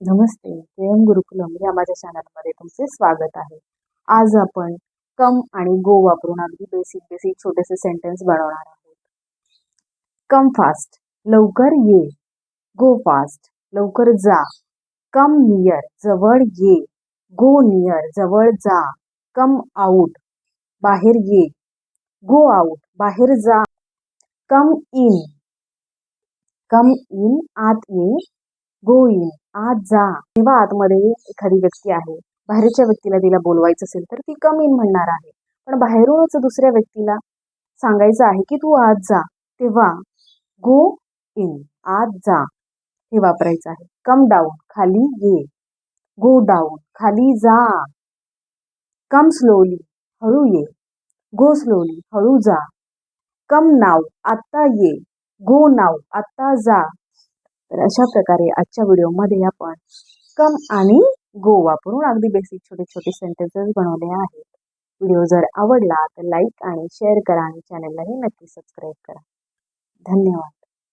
नमस्ते. M Gurukulam या माझ्या चॅनलमध्ये तुमचे स्वागत आहे. आज आपण कम आणि गो वापरून अगदी बेसिक बेसिक छोटेसे सेंटेन्स बनवणार आहोत. कम फास्ट लवकर ये. गो फास्ट लवकर जा. कम नियर जवळ ये. गो नियर जवळ जा. कम आउट बाहेर ये. गो आउट बाहेर जा. कम इन कम इन आत ये. गो इन आत जा. तेव्हा आतमध्ये एखादी व्यक्ती आहे. बाहेरच्या व्यक्तीला तिला बोलवायचं असेल तर ती कम इन म्हणणार आहे. पण बाहेरूनच दुसऱ्या व्यक्तीला सांगायचं आहे की तू आत जा. तेव्हा गो इन आत जा. हे वापरायचं आहे. कम डाऊन खाली ये. गो डाऊन खाली जा. कम स्लोली हळू ये. गो स्लोली हळू जा. कम नाव आत्ता ये. गो नाव आत्ता जा. तर अशा प्रकारे आजच्या व्हिडिओमध्ये आपण कम आणि गो वापरून अगदी बेसिक छोटे छोटे सेंटेन्सेस बनवले आहेत. व्हिडिओ जर आवडला तर लाईक आणि शेअर करा आणि चॅनललाही नक्की सबस्क्राईब करा. धन्यवाद.